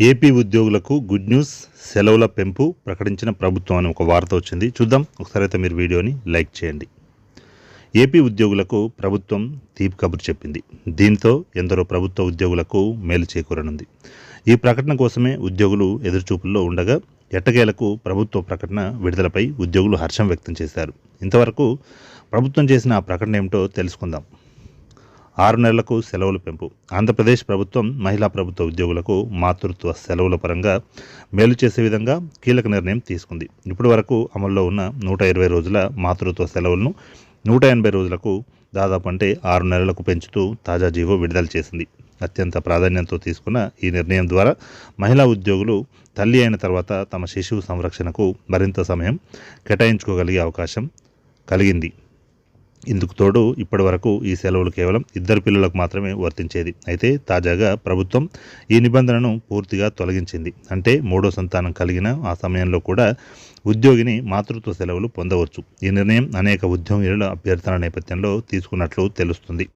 AP ఉద్యోగులకు good news సెలవుల పెంపు ప్రకటించిన ప్రభుత్వం అని ఒక వార్త వచ్చింది. చూద్దాం. ఒకసారి అయితే మీరు వీడియోని లైక్ చేయండి. ఏపీ ఉద్యోగులకు ప్రభుత్వం తీపి కబురు చెప్పింది. దీంతో ఎందరో ప్రభుత్వ ఉద్యోగులకు మేలు చేకూరనుంది. ఈ ప్రకటన కోసమే ఉద్యోగులు ఎదురుచూపుల్లో ఉండగా ఎట్టకేలకు ప్రభుత్వ ప్రకటన విడుదలపై ఉద్యోగులు హర్షం వ్యక్తం చేశారు. ఇంతవరకు ప్రభుత్వం చేసిన ఆ ప్రకటన ఏమిటో తెలుసుకుందాం. ఆరు నెలలకు సెలవుల పెంపు. ఆంధ్రప్రదేశ్ ప్రభుత్వం మహిళా ప్రభుత్వ ఉద్యోగులకు మాతృత్వ సెలవుల పరంగా మేలు చేసే విధంగా కీలక నిర్ణయం తీసుకుంది. ఇప్పటి వరకు అమల్లో ఉన్న నూట ఇరవై రోజుల మాతృత్వ సెలవులను నూట ఎనభై రోజులకు దాదాపు అంటే ఆరు నెలలకు పెంచుతూ తాజా జీవో విడుదల చేసింది. అత్యంత ప్రాధాన్యంతో తీసుకున్న ఈ నిర్ణయం ద్వారా మహిళా ఉద్యోగులు తల్లి అయిన తర్వాత తమ శిశువు సంరక్షణకు మరింత సమయం కేటాయించుకోగలిగే అవకాశం కలిగింది. ఇందుకు తోడు ఇప్పటి వరకు ఈ సెలవులు కేవలం ఇద్దరు పిల్లలకు మాత్రమే వర్తించేది. అయితే తాజాగా ప్రభుత్వం ఈ నిబంధనను పూర్తిగా తొలగించింది. అంటే మూడో సంతానం కలిగిన ఆ సమయంలో కూడా ఉద్యోగిని మాతృత్వ సెలవులు పొందవచ్చు. ఈ నిర్ణయం అనేక ఉద్యోగుల అభ్యర్థన నేపథ్యంలో తీసుకున్నట్లు తెలుస్తుంది.